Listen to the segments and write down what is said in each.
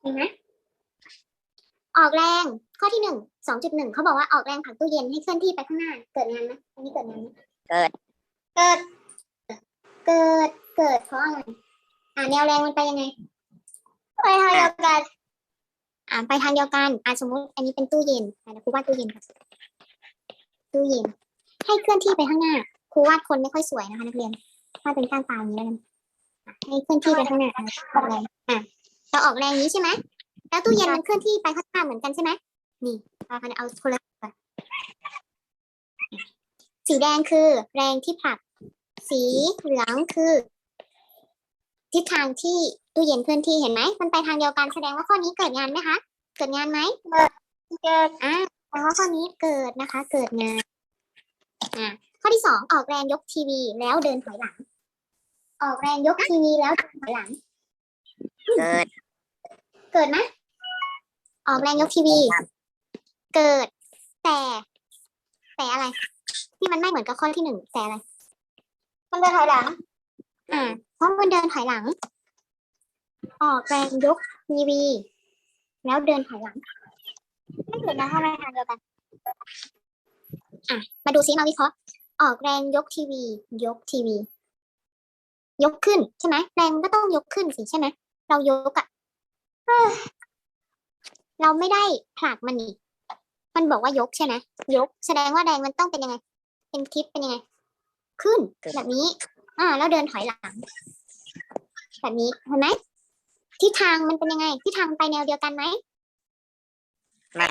เห็นไหมออกแรงข้อที่หนึ่งสองจุดหนึ่งเขาบอกว่าออกแรงผลักตู้เย็นให้เคลื่อนที่ไปข้างหน้า เกิดงานไหมอันนี้เกิดงานไหมเกิด เกิด เกิด เกิดเพราะอะไรอ่าแนวแรงมันไปยังไงไปทางเดียวกันอ่าไปทางเดียวกันอ่าสมมติ อันนี้เป็นตู้เย็นอ่าเดี๋ยวครูวาดตู้เย็นครับตู้เย็น ให้เคลื่อนที่ไปข้างหน้าครูวาดคนไม่ค่อยสวยนะคะนักเรียนวาดเป็นก้านปลาอย่างนี้แล้วกันอะให้เคลื่อนที่ไปข้างหน้าอะออกแรงอะ เราออกแรงนี้ใช่ไหมแล้วตู้เย็นมันเคลื่อนที่ไปข้างหน้าเหมือนกันใช่ไหมนี่เอาคันเอาคนละแบบสีแดงคือแรงที่ผลัก สีเหลืองคือ ทิศทางที่ตู้เย็นเคลื่อนที่เห็นไหมมันไปทางเดียวกันแสดงว่าข้อนี้เกิดงานไหมคะเกิดงานไหมเกิดอ่าแปลว่าข้อนี้เกิดนะคะ เกิดงานอ่าข้อที่สองออกแรงยกทีวีแล้วเดินถอยหลัง ออกแรงยกทีวีแล้วเดินถอยหลัง เกิด เกิดไหมออกแรงยกทีวี เกิด แต่ แต่อะไร ที่มันไม่เหมือนกับข้อที่หนึ่งแต่อะไร มันเดินถอยหลัง อ่า เพราะมันเดินถอยหลัง ออกแรงยกทีวี แล้วเดินถอยหลัง ไม่เกิดนะถ้าไม่ทางเดียวกัน อะ มาดูซิมาวิเคราะห์ออกแรงยกทีวี ยกทีวี ยกขึ้นใช่ไหมแรงมันก็ต้องยกขึ้นสิใช่ไหมเรายกอะ เอ้อเราไม่ได้ผลักมันนี่มันบอกว่ายกใช่ไหมยก แสดงว่าแรงมันต้องเป็นยังไง เป็นทิศเป็นยังไง ขึ้นแบบนี้ อ่า แล้วเดินถอยหลัง แบบนี้เห็นไหมทิศทางมันเป็นยังไงทิศทางมันไปแนวเดียวกันไหมไม่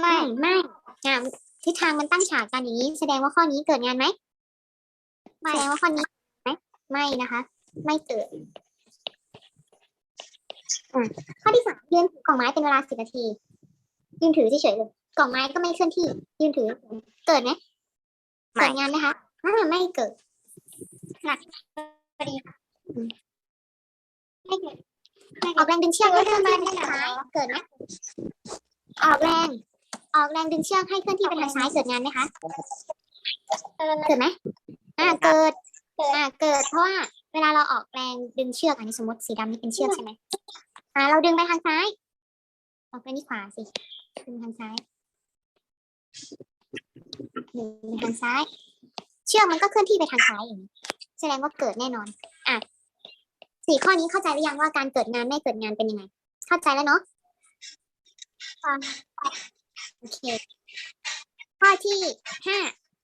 ไม่ไม่อ่าทิศทางมันตั้งฉากกันอย่างนี้ แสดงว่าข้อนี้เกิดงานไหมแสดงว่าข้อนี้ไหมไม่นะคะ ไม่เกิด ข้อที่สามยืนถือกล่องไม้เป็นเวลาสิบนาที ยืนถือเฉยๆเลยกล่องไม้ก็ไม่เคลื่อนที่ ยืนถือ เกิดไหมไม่เกิดงานไหมคะอ่าไม่เกิดหนักพอดีค่ะอืมไม่เกิดออกแรงดึงเชือกให้เคลื่อนที่ไปทางซ้ายเกิดไหมออกแรง ออกแรงดึงเชือกให้เคลื่อนที่ไปทางซ้ายเกิดงานไหมคะเกิดไหมอ่าเกิดอ่าเกิดเพราะว่าเวลาเราออกแรงดึงเชือกอันนี้สมมติสีดำนี่เป็นเชือกใช่ไหม อ่าเราดึงไปทางซ้ายออกไปนี่ขวาสิดึงทางซ้ายดึงไปทางซ้าย เชือกมันก็เคลื่อนที่ไปทางซ้ายอย่างนี้แสดงว่าเกิดแน่นอน อะสี่ข้อนี้เข้าใจหรือยังว่าการเกิดงานไม่เกิดงานเป็นยังไง เข้าใจแล้วเนาะอะโอเค ข้อที่ห้า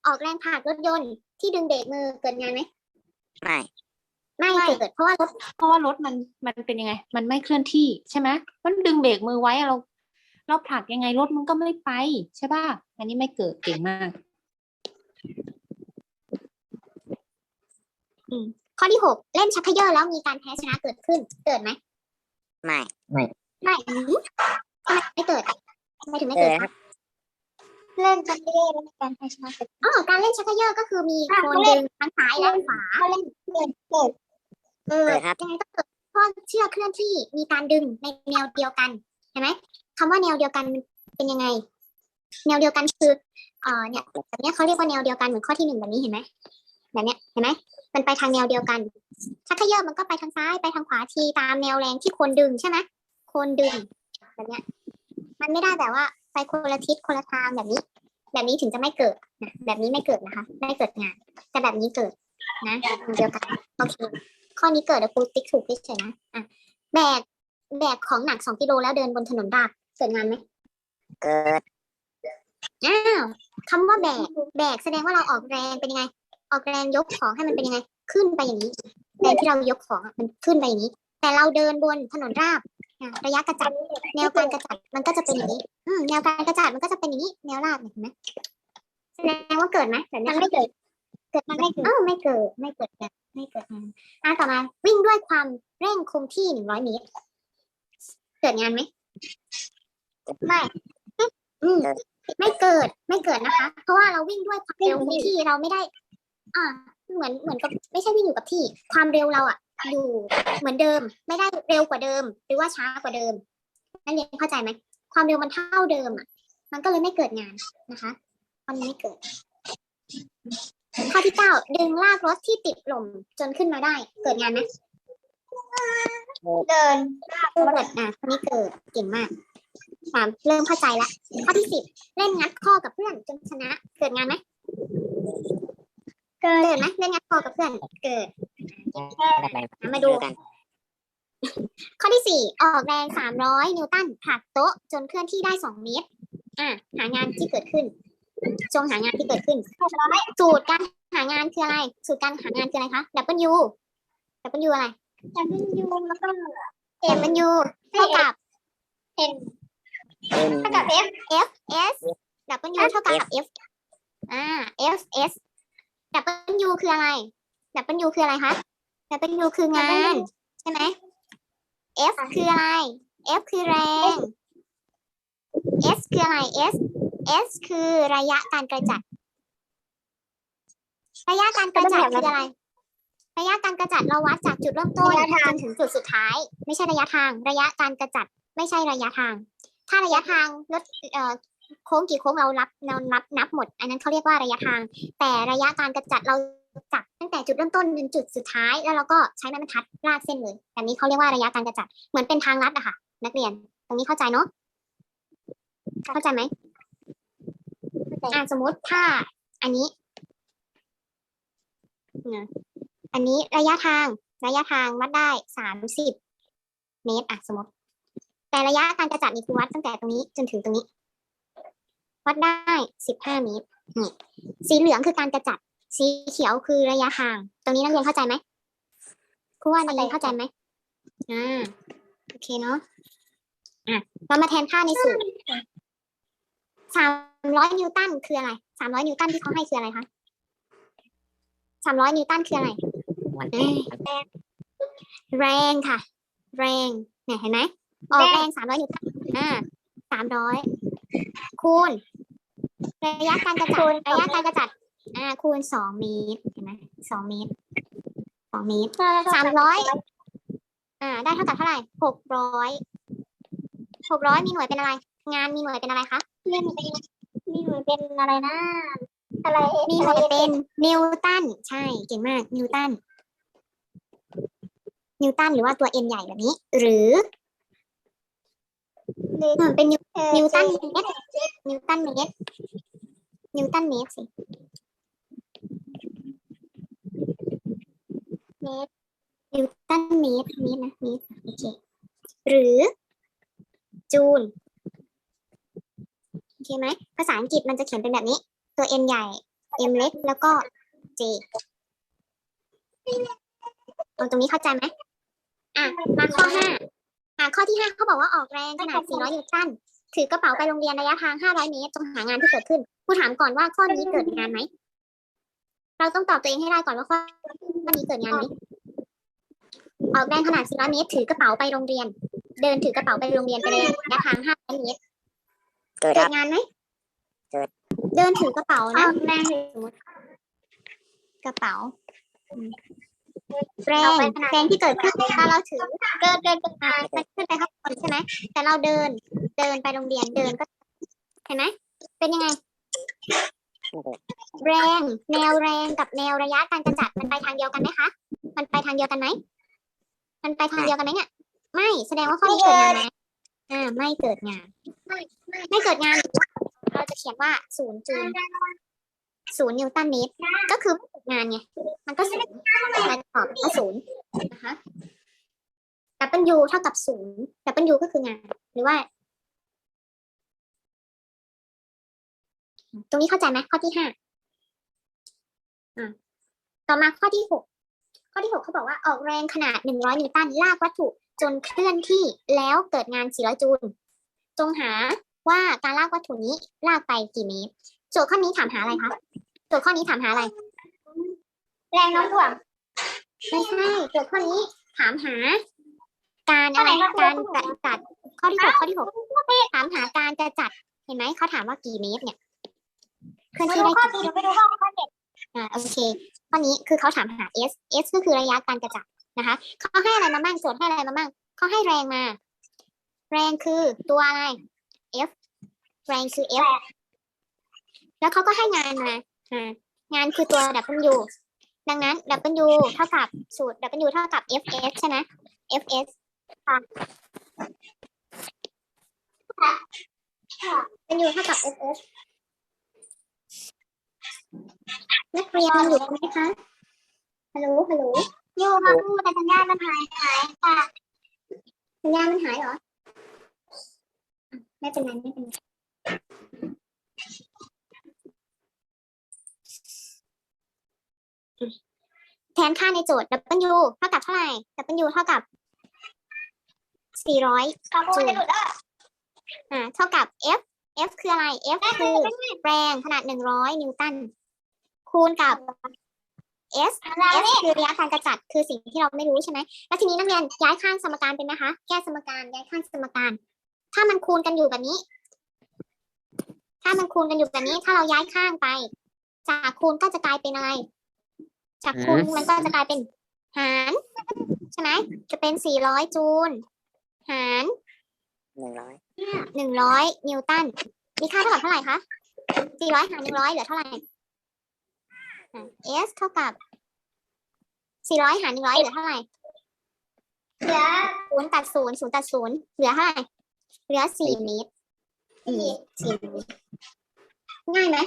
ออกแรงผลักรถยนต์ที่ดึงเบรกมือเกิดงานไหมไม่ ไม่เกิดเพราะว่ารถเพราะว่ารถมันมันเป็นยังไง มันไม่เคลื่อนที่ใช่ไหมมันดึงเบรกมือไว้อะเราเราผลักยังไงรถมันก็ไม่ไปใช่ป่ะอันนี้ไม่เกิดเก่งมากข้อที่หกเล่นชักเขย่อแล้วมีการแพ้ชนะเกิดขึ้น เกิดไหมไม่ไม่อืมทำไมไม่เกิดทำไมถึงไม่เกิเกิดดครับเล่นชักเขย่อแล้วมีการแพ้ชนะเกิดอ๋อการเล่นชักเขย่อก็คือมีคนดึงทั้งซ้ายและขวาเขาเล่นเกิดเกิด เกิเกิดดครับยังไงก็เกิดเพราะเชือกเคลื่อนที่มีการดึงในแนวเดียวกันเห็นไหมคำว่าแนวเดียวกันเป็นยังไง แนวเดียวกันคือเอ่อเนี่ยแบบเนี้ยเขาเรียกว่าแนวเดียวกันเหมือนข้อที่หนึ่งแบบนี้เห็นไหมแบบเนี้ยเห็นไหมมันไปทางแนวเดียวกันชักเขย่อมันก็ไปทางซ้ายไปทางขวาทีตามแนวแรงที่คนดึงใช่ไหมคนดึงแบบเนี้ยมันไม่ได้แบบว่าไปคนละทิศคนละทางแบบนี้ แบบนี้ถึงจะไม่เกิดนะแบบนี้ไม่เกิดนะคะ ไม่เกิดงาน แต่แบบนี้เกิดนะอันเดียวกันโอเค ข้อนี้เกิดแล้วครูติ๊กถูกเฉยๆนะอะแบกแบกของหนักสองกิโลแล้วเดินบนถนนราบเกิดงานไหมเกิดอ้าวคำว่าแบก แบกแสดงว่าเราออกแรงเป็นยังไง ออกแรงยกของให้มันเป็นยังไง ขึ้นไปอย่างนี้แรงที่เรายกของอะมันขึ้นไปอย่างนี้ แต่เราเดินบนถนนราบอะระยะกระจัดแนวการกระจัดมันก็จะเป็นอย่างนี้อืมแนวการกระจัดมันก็จะเป็นอย่างนี้ แนวราบเนี่ยเห็นไหมแสดงว่าเกิดไหมแบบนี้มันไม่เกิดเกิดมันไม่เกิดอ้าวไม่เกิดไม่เกิดแบบไม่เกิดงานอะต่อมาวิ่งด้วยความเร่งคงที่หนึ่งร้อยเมตรเกิดงานไหมไม่อืมไม่เกิดไม่เกิดนะคะ เพราะว่าเราวิ่งด้วยความเร็วคงที่เราไม่ได้ อ่า เหมือนเหมือนกับไม่ใช่วิ่งอยู่กับที่ ความเร็วเราอะอยู่เหมือนเดิม ไม่ได้เร็วกว่าเดิม หรือว่าช้ากว่าเดิมนักเรียนเข้าใจไหมความเร็วมันเท่าเดิมอะมันก็เลยไม่เกิดงานนะคะข้อนี้ไม่เกิด ข้อที่เก้าดึงลากรถที่ติดลมจนขึ้นมาได้ เกิดงานไหมเดินเกิดอะคนนี้เกิดเก่งมากสามเริ่มเข้าใจละข้อที่สิบเล่นงัดข้อกับเพื่อนจนชนะ เกิดงานไหมเกิดไหมเล่นงัดข้อกับเพื่อนเกิดมาดูกัน ข้อที่สี่ออกแรงสามร้อยนิวตันผลักโต๊ะจนเคลื่อนที่ได้สองเมตรอะหางานที่เกิดขึ้น จงหางานที่เกิดขึ้นสูตรการหางานคืออะไร สูตรการหางานคืออะไรคะ W W อะไร W แล้วก็ W เท่ากับเป็นเท่ากับ F F S W เท่ากับ F อ่า F S W คืออะไร W คืออะไรคะ W คืองาน ใช่ไหม F คืออะไร F คือแรง S คืออะไร S S คือระยะการกระจัด ระยะการกระจัดคืออะไร ระยะการกระจัดเราวัดจากจุดเริ่มต้นจนถึงจุดสุดท้าย ไม่ใช่ระยะทาง ระยะการกระจัด ไม่ใช่ระยะทาง ถ้าระยะทางรถเอ่อโค้งกี่โค้งเรารับเรานับนับหมด อันนั้นเขาเรียกว่าระยะทาง แต่ระยะการกระจัดเราจับตั้งแต่จุดเริ่มต้นจนจุดสุดท้าย แล้วเราก็ใช้ไม้บรรทัดลากเส้นเลยแบบนี้เขาเรียกว่าระยะการกระจัด เหมือนเป็นทางลัดอะค่ะ นักเรียน ตรงนี้เข้าใจเนาะเข้าใจไหม อ่าสมมติถ้าอันนี้นะอันนี้ระยะทางระยะทางวัดได้สามสิบเมตรอะสมมติ แต่ระยะการกระจัดนี่คือวัดตั้งแต่ตรงนี้จนถึงตรงนี้ วัดได้สิบห้าเมตรนี่สีเหลืองคือการกระจัด สีเขียวคือระยะทาง ตรงนี้นักเรียนเข้าใจไหมครูว่านักเรียนเข้าใจไหมอ่าโอเคเนาะอะเรามาแทนค่าในสูตร สามร้อยนิวตันคืออะไรสามร้อยนิวตันที่เขาให้คืออะไรคะสามร้อยนิวตันคืออะไรวันเอ้ยแรงค่ะ แรงเนี่ยเห็นไหมออกแรงสามร้อยนิวตันอ่าสามร้อยคูณ ระยะการกระจัดระยะการกระจัดอ่าคูณสองเมตรเห็นไหมสองเมตรสองเมตรสามร้อยอ่า ได้เท่ากับเท่าไหร่หกร้อยหกร้อยมีหน่วยเป็นอะไร งานมีหน่วยเป็นอะไรคะ มีหน่วยเป็นมีหน่วยเป็นอะไรนะ อะไรมีหน่วยเป็นนิวตันใช่เก่งมากนิวตันนิวตันหรือว่าตัว n ใหญ่แบบนี้ หรือเออเป็นนิวนิวตันเมตรนิวตันเมตรนิวตันเมตรสิเมตรนิวตันเมตรเมตรนะเมตรโอเคหรือ จูลโอ เคไหมภาษาอังกฤษมันจะเขียนเป็นแบบนี้ ตัว n ใหญ่ m เล็กแล้วก็ j ตรงตรงนี้เข้าใจไหมอะมาข้อห้าอะข้อที่ห้าเขาบอกว่าออกแรงขนาด 400 นิวตันถือกระเป๋าไปโรงเรียนระยะทาง 500 เมตรจงหางานที่เกิดขึ้นครูถามก่อนว่าข้อนี้เกิดงานไหมเราต้องตอบตัวเองให้ได้ก่อนว่าข้อนี้เกิดงานไหมออกแรงขนาด 400 เมตร ถือกระเป๋าไปโรงเรียน เดินถือกระเป๋าไปโรงเรียนไปเลยระยะทาง 500 เมตร เกิดเกิครัดบงานไหมเกิด เดินถือกระเป๋านะแรงสมมติกระเป๋าอืมแรงแรงที่เกิดขึ้นตอนเราถือเดินเดินเดินมามันขึ้นไปข้างบนใช่ไหมแต่เราเดินเดินไปโรงเรียนเดินก็เห็นไหมเป็นยังไง แรงแนวแรงกับแนวระยะการกระจัดมันไปทางเดียวกันไหมคะมันไปทางเดียวกันไหมมันไปทางเดียวกันไหมเนี่ยไม่แสดงว่าข้อนี้เกิดงานไหม อ่าไม่เกิดงานไม่เกิดงานเราจะเขียนว่าศูนย์จูลศูนย์นิวตันเมตรก็คือไม่เกิดงานไงมันก็ศูนย์มันตอบก็ศูนย์นะคะ W เท่ากับศูนย์ W ก็คืองาน หรือว่า ตรงนี้เข้าใจไหมข้อที่ห้าอ่าต่อมาข้อที่หกข้อที่หกเขาบอกว่าออกแรงขนาดหนึ่งร้อยนิวตันลากวัตถุ จนเคลื่อนที่แล้วเกิดงานสี่ร้อยจูลจงหาว่าการลากวัตถุนี้ลากไปกี่เมตรโจทย์ข้อนี้ถามหาอะไรคะโจทย์ข้อนี้ถามหาอะไร แรงโน้มถ่วงไม่ใช่โจทย์ข้อนี้ถามหา การอะไรการกระจัดข้อที่หกข้อที่หกถามหาการกระจัดเห็นไหมเขาถามว่ากี่เมตรเนี่ยเคลื่อนที่ได้กี่เมตรไปดูข้อข้อเจ็ดอ่าโอเคข้อนี้คือเขาถามหา s s ก็คือระยะการกระจัด นะคะเขาให้อะไรมาบ้างโจทย์ให้อะไรมาบ้างเขาให้แรงมา แรงคือตัวอะไร f แรงคือ f แล้วเขาก็ให้งานมางานคือตัว w ดังนั้น w เท่ากับสูตร w เท่ากับ f s ใช่ไหม fs ค่ะเป็นอยู่เท่ากับ fs นักเรียนอยู่ไหมคะ ฮัลโหล ฮัลโหล อยู่ค่ะครูแต่สัญญาณมันหายหายค่ะสัญญาณมันหายเหรออะไม่เป็นไรไม่เป็นไรแทนค่าในโจทย์ W เท่ากับเท่าไหร่ W เท่ากับ 400จูลอ่า เท่ากับ F F คืออะไร F คือแรงขนาด 100 นิวตัน คูณกับ S S คือระยะการกระจัดคือสิ่งที่เราไม่รู้ใช่ไหมแล้วทีนี้นักเรียนย้ายข้างสมการเป็นไหมคะ แก้สมการย้ายข้างสมการ ถ้ามันคูณกันอยู่แบบนี้ ถ้ามันคูณกันอยู่แบบนี้ ถ้าเราย้ายข้างไป จากคูณก็จะกลายเป็นอะไร จากคูณมันก็จะกลายเป็นหารใช่ไหมจะเป็น400จูลหารหนึ่งร้อยหนึ่งร้อยนิวตันมีค่าเท่ากับเท่าไหร่คะสี่ร้อยหารหนึ่งร้อยเหลือเท่าไหร่อะ S เท่ากับสี่ร้อยหารหนึ่งร้อยเหลือเท่าไหร่เหลือศูนย์ตัดศูนย์ศูนย์ตัดศูนย์เหลือเท่าไหร่เหลือสี่เมตรอืมสี่เมตรง่ายไหม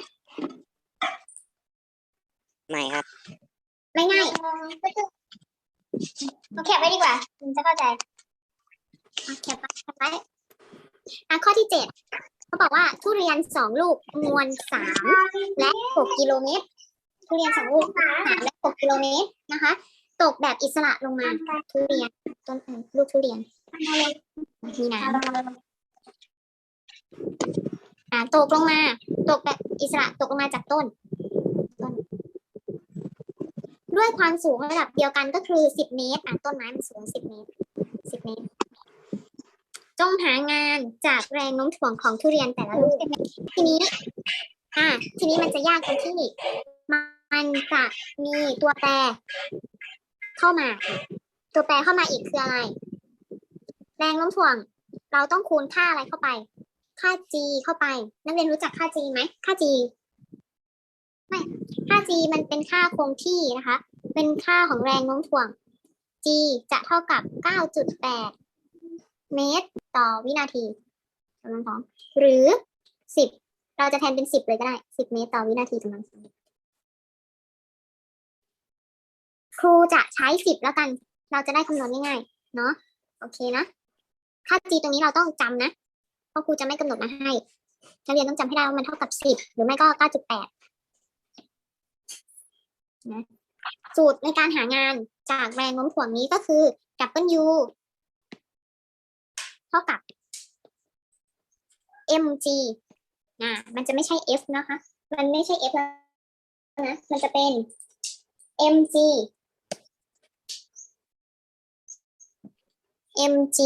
ไม่ครับ ไม่ง่ายเอาแคปไว้ดีกว่ามันจะเข้าใจเอาแคปไว้แคปไว้อะข้อที่เจ็ดเขาบอกว่าทุเรียนสองลูกมวลสามและหกกิโลเมตร ทุเรียนสองลูกสามและหกกิโลเมตรนะคะ ตกแบบอิสระลงมาทุเรียนต้นลูกทุเรียนมีน้ำอ่าตกลงมา ตกแบบอิสระตกลงมาจากต้นต้นด้วยความสูงระดับเดียวกันก็คือสิบเมตรอะต้นไม้มันสูงสิบเมตรสิบเมตรจงหางานจากแรงโน้มถ่วงของทุเรียนแต่ละลูกทีนี้ อ่า ทีนี้มันจะยากตรงที่ มันจะมีตัวแปร เข้ามา ตัวแปรเข้ามาอีกคืออะไร แรงโน้มถ่วง เราต้องคูณค่าอะไรเข้าไป ค่า g เข้าไป นักเรียนรู้จักค่า g ไหม ค่า g ไม่ค่า g มันเป็นค่าคงที่นะคะ เป็นค่าของแรงโน้มถ่วง g จะเท่ากับ 9.8 เมตรต่อวินาทีกำลังสอง หรือ 10 เราจะแทนเป็น 10 เลยก็ได้ 10 เมตรต่อวินาทีกำลังสอง ครูจะใช้10แล้วกัน เราจะได้คำนวณง่ายๆเนาะโอเคนะค่า g ตรงนี้เราต้องจำนะ เพราะครูจะไม่กำหนดมาให้นักเรียนต้องจำให้ได้ว่ามันเท่ากับ10หรือไม่ก็9.8นะสูตรในการหางานจากแรงโน้มถ่วงนี้ก็คือ W เท่ากับ mg นะมันจะไม่ใช่ f นะคะ มันไม่ใช่ f นะ มันจะเป็น mg mg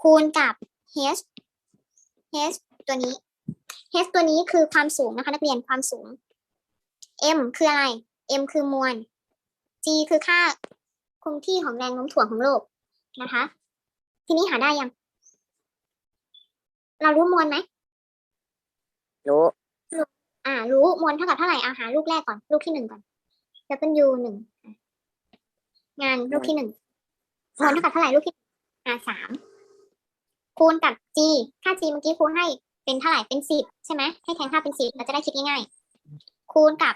คูณกับ h h ตัวนี้ h ตัวนี้คือความสูงนะคะนักเรียนความสูง m คืออะไร m คือมวล g คือค่าคงที่ของแรงโน้มถ่วงของโลกนะคะ ทีนี้หาได้ยัง เรารู้มวลไหมรู้อ่า รู้มวลเท่ากับเท่าไหร่เอาหาลูกแรกก่อน ลูกที่หนึ่งก่อน W หนึ่งอะงานลูกที่หนึ่ง มวลเท่ากับเท่าไหร่ลูกที่อ่าสามคูณกับ G ค่า G เมื่อกี้ครูให้เป็นเท่าไหร่เป็นสิบใช่ไหมให้แทนค่าเป็นสิบเราจะได้คิดง่ายๆคูณกับ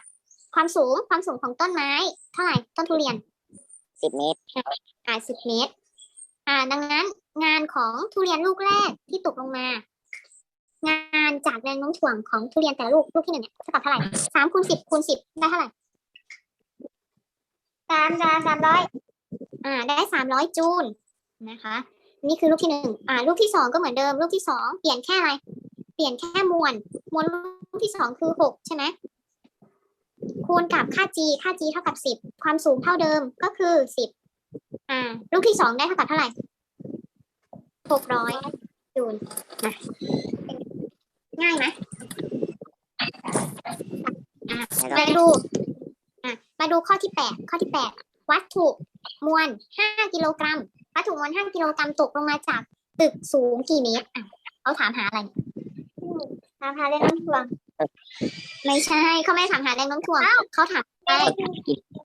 ความสูงความสูงของต้นไม้ เท่าไหร่ต้นทุเรียนสิบเมตรอ่าสิบเมตร อ่า ดังนั้นงานของทุเรียนลูกแรกที่ตกลงมา งานจากแรงโน้มถ่วงของทุเรียนแต่ละลูกลูกที่หนึ่งเนี่ยเท่ากับเท่าไหร่สามคูณสิบคูณสิบได้เท่าไหร่สามสามสามร้อย อ่าได้สามร้อยจูลนะคะ นี่คือลูกที่หนึ่งอ่าลูกที่สองก็เหมือนเดิม ลูกที่สองเปลี่ยนแค่อะไร เปลี่ยนแค่มวลมวลลูกที่สองคือหกใช่ไหมคูณกับค่า g ค่า g เท่ากับสิบความสูงเท่าเดิมก็คือสิบอ่า ลูกที่สองได้เท่ากับเท่าไหร่หกร้อยจูลนะง่ายไหมอะมาดูอะมาดูข้อที่แปดข้อที่แปดวัตถุ มวลห้ากิโลกรัมวัตถุมวลห้ากิโลกรัมตกลงมาจากตึกสูงกี่เมตรอะเขาถามหาอะไรถามหาแรงโน้มถ่วง ไม่ใช่เขาไม่ได้ถามหาแรงโน้มถ่วงเขาถามอะไร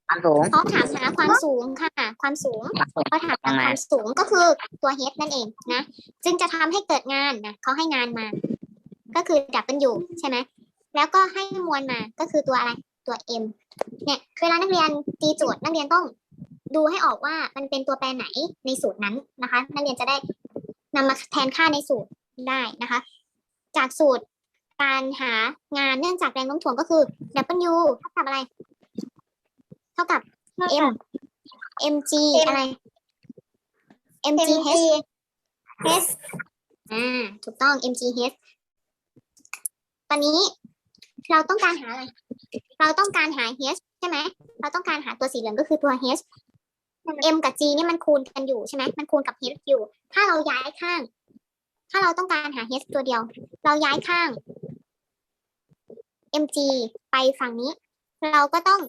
ความสูงเขาถามหาความสูงค่ะ ความสูงเขาถามหาความสูงก็คือตัว h นั่นเองนะจึงจะทำให้เกิดงานนะเขาให้งานมา ก็คือ W ใช่ไหมแล้วก็ให้มวลมาก็คือตัวอะไรตัว M เนี่ยเวลานักเรียนตีโจทย์นักเรียนต้อง ดูให้ออกว่ามันเป็นตัวแปรไหนในสูตรนั้นนะคะ นักเรียนจะได้นำมาแทนค่าในสูตรได้นะคะ จากสูตรการหางานเนื่องจากแรงโน้มถ่วงก็คือ W เท่ากับอะไร เท่ากับ M mg อะไร mg h h อ่า ถูกต้อง mg h ตอนนี้เราต้องการหาอะไร เราต้องการหา h ใช่ไหม เราต้องการหาตัวสีเหลืองก็คือตัว h m กับ g เนี่ยมันคูณกันอยู่ใช่ไหมมันคูณกับ h อยู่ ถ้าเราย้ายข้าง ถ้าเราต้องการหา h ตัวเดียว เราย้ายข้าง mg ไปฝั่งนี้ เราก็ต้อง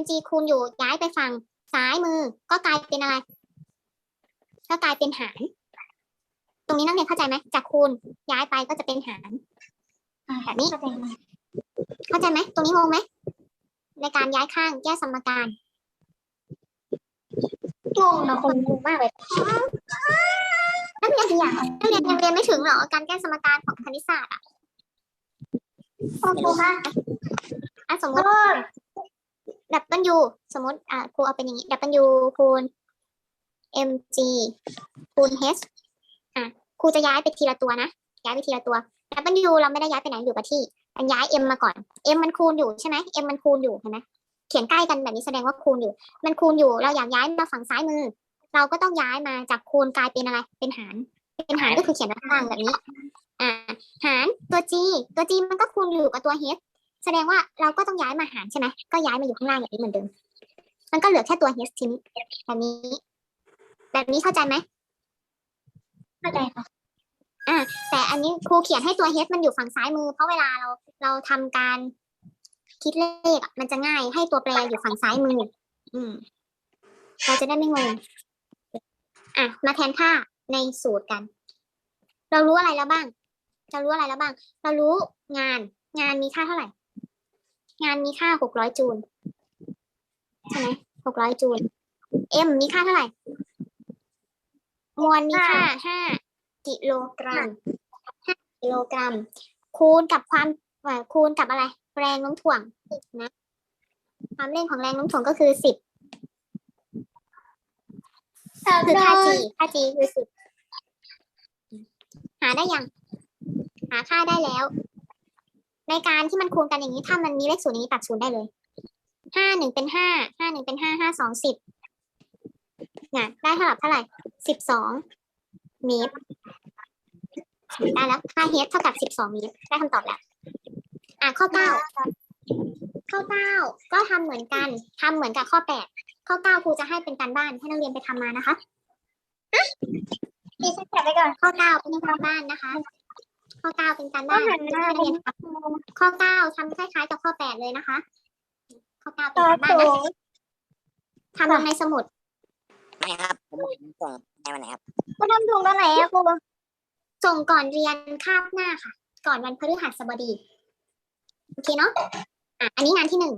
mg คูณอยู่ย้ายไปฝั่งซ้ายมือ ก็กลายเป็นอะไร ก็กลายเป็นหาร ตรงนี้นักเรียนเข้าใจไหมจากคูณย้ายไปก็จะเป็นหารแบบนี้ เข้าใจไหมตรงนี้งงไหมในการย้ายข้างแยกสมการ งงนะคนงงมากเลยนักเรียนกี่อย่างนักเรียนยังเรียนไม่ถึงหรอการแก้สมการของคณิตศาสตร์อะโอ้โหมากอะสมมติดับเบิลยูสมมติอ่าครูเอาเป็นอย่างนี้ดับเบิลยูคูณ mg คูณ h อะครูจะย้ายไปทีละตัวนะ ย้ายไปทีละตัวดับเบิลยูเราไม่ได้ย้ายไปไหนอยู่กับที่มันย้าย m มาก่อน m มันคูณอยู่ใช่ไหม m มันคูณอยู่เห็นไหม ขียนใกล้กันแบบนี้แสดงว่าคูณอยู่ มันคูณอยู่ เราอยากย้ายมาฝั่งซ้ายมือ เราก็ต้องย้ายมาจากคูณกลายเป็นอะไร เป็นหาร เป็นหารก็คือเขียนด้านล่างแบบนี้ อ่า หารตัว g ตัว g มันก็คูณอยู่กับตัว h แสดงว่าเราก็ต้องย้ายมาหารใช่ไหม ก็ย้ายมาอยู่ข้างล่างแบบนี้เหมือนเดิม มันก็เหลือแค่ตัว h ทีนี้แบบนี้ แบบนี้เข้าใจไหมเข้าใจค่ะอ่าแต่อันนี้ครูเขียนให้ตัว h มันอยู่ฝั่งซ้ายมือ เพราะเวลาเราเราทำการ คิดเลขอะมันจะง่ายให้ตัวแปรอยู่ฝั่งซ้ายมือ อืม เราจะได้ไม่งง อะ มาแทนค่าในสูตรกัน เรารู้อะไรแล้วบ้าง เรารู้อะไรแล้วบ้าง เรารู้งาน งานมีค่าเท่าไหร่ งานมีค่าหกร้อยจูลใช่ไหมหกร้อยจูล M มีค่าเท่าไหร่ มวลมีค่าห้ากิโลกรัมห้ากิโลกรัม คูณกับความคูณกับอะไร แรงโน้มถ่วงนะ ความเร่งของแรงโน้มถ่วงก็คือสิบคือค่า g ค่า g คือสิบหาได้ยัง หาค่าได้แล้ว ในการที่มันคูณกันอย่างนี้ถ้ามันมีเลขศูนย์อย่างนี้ตัดศูนย์ได้เลยห้าหนึ่งเป็นห้าห้าหนึ่งเป็นห้าห้าสองสิบน่ะได้เท่ากับเท่าไหร่สิบสองเมตรได้แล้วค่าเฮดเท่ากับสิบสองเมตรได้คำตอบแล้ว อะข้อเก้าข้อเก้าก็ทำเหมือนกันทำเหมือนกับข้อแปดข้อเก้าครูจะให้เป็นการบ้านให้นักเรียนไปทำมานะคะดิฉันแคปไว้ก่อนข้อเก้าเป็นการบ้านนะคะ ข้อเก้าเป็นการบ้านให้นักเรียนทำข้อเก้าทำคล้ายๆกับข้อแปดเลยนะคะ ข้อเก้าเป็นการบ้านนะทำลงในสมุดไม่ครับผมส่งในวันไหนครับคุณทำถูกตอนไหนอะครูส่งก่อนเรียนคาบหน้าค่ะ ก่อนวันพฤหัสบดี โอเคเนาะอะอันนี้งานที่หนึ่ง